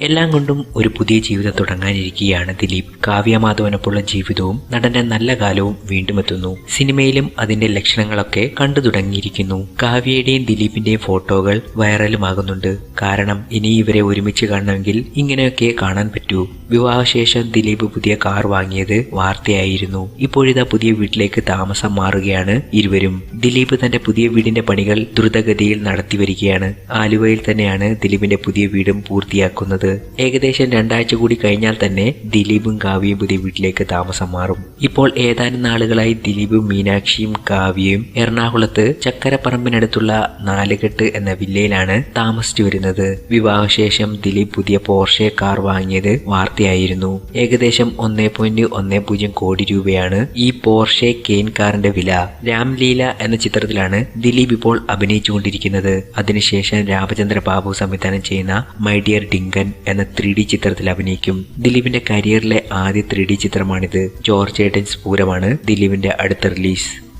എല്ലാം കൊണ്ടും ഒരു പുതിയ ജീവിതം തുടങ്ങാനിരിക്കുകയാണ് ദിലീപ്. കാവ്യ മാധവനൊപ്പമുള്ള ജീവിതവും നടന്റെ നല്ല കാലവും വീണ്ടും എത്തുന്നു. സിനിമയിലും അതിന്റെ ലക്ഷണങ്ങളൊക്കെ കണ്ടു തുടങ്ങിയിരിക്കുന്നു. കാവ്യയുടെയും ദിലീപിന്റെയും ഫോട്ടോകൾ വൈറലുമാകുന്നുണ്ട്. കാരണം ഇനി ഇവരെ ഒരുമിച്ച് കാണണമെങ്കിൽ ഇങ്ങനെയൊക്കെ കാണാൻ പറ്റൂ. വിവാഹശേഷം ദിലീപ് പുതിയ കാർ വാങ്ങിയത് വാർത്തയായിരുന്നു. ഇപ്പോഴിതാ പുതിയ വീട്ടിലേക്ക് താമസം മാറുകയാണ് ഇരുവരും. ദിലീപ് തന്റെ പുതിയ വീടിന്റെ പണികൾ ദ്രുതഗതിയിൽ നടത്തി വരികയാണ് ആലുവയിൽ തന്നെയാണ് ദിലീപിന്റെ പുതിയ വീടും പൂർത്തിയാക്കുന്നത്. ഏകദേശം രണ്ടാഴ്ച കൂടി കഴിഞ്ഞാൽ തന്നെ ദിലീപും കാവ്യയും പുതിയ വീട്ടിലേക്ക് താമസം മാറും. ഇപ്പോൾ ഏതാനും നാളുകളായി ദിലീപും മീനാക്ഷിയും കാവ്യയും എറണാകുളത്ത് ചക്കരപ്പറമ്പിനടുത്തുള്ള നാലുകെട്ട് എന്ന വില്ലയിലാണ് താമസിച്ചു വരുന്നത്. വിവാഹശേഷം ദിലീപ് പുതിയ പോർഷെ കാർ വാങ്ങിയത് വാർത്തയായിരുന്നു. ഏകദേശം ഒന്നേ പോയിന്റ് ഒന്നേ പൂജ്യം കോടി രൂപയാണ് ഈ പോർഷെ കെയിൻ കാറിന്റെ വില. രാംലീല എന്ന ചിത്രത്തിലാണ് ദിലീപ് ഇപ്പോൾ അഭിനയിച്ചുകൊണ്ടിരിക്കുന്നത്. അതിനുശേഷം രാമചന്ദ്ര ബാബു സംവിധാനം ചെയ്യുന്ന മൈ ഡിയർ ഡിങ്കൻ എന്ന ത്രീ ഡി ചിത്രത്തിൽ അഭിനയിക്കും. ദിലീപിന്റെ കരിയറിലെ ആദ്യ ത്രീ ഡി ചിത്രമാണിത്. ജോർജ് ഏട്ടൻസ് പൂരമാണ് ദിലീപിന്റെ അടുത്ത റിലീസ്.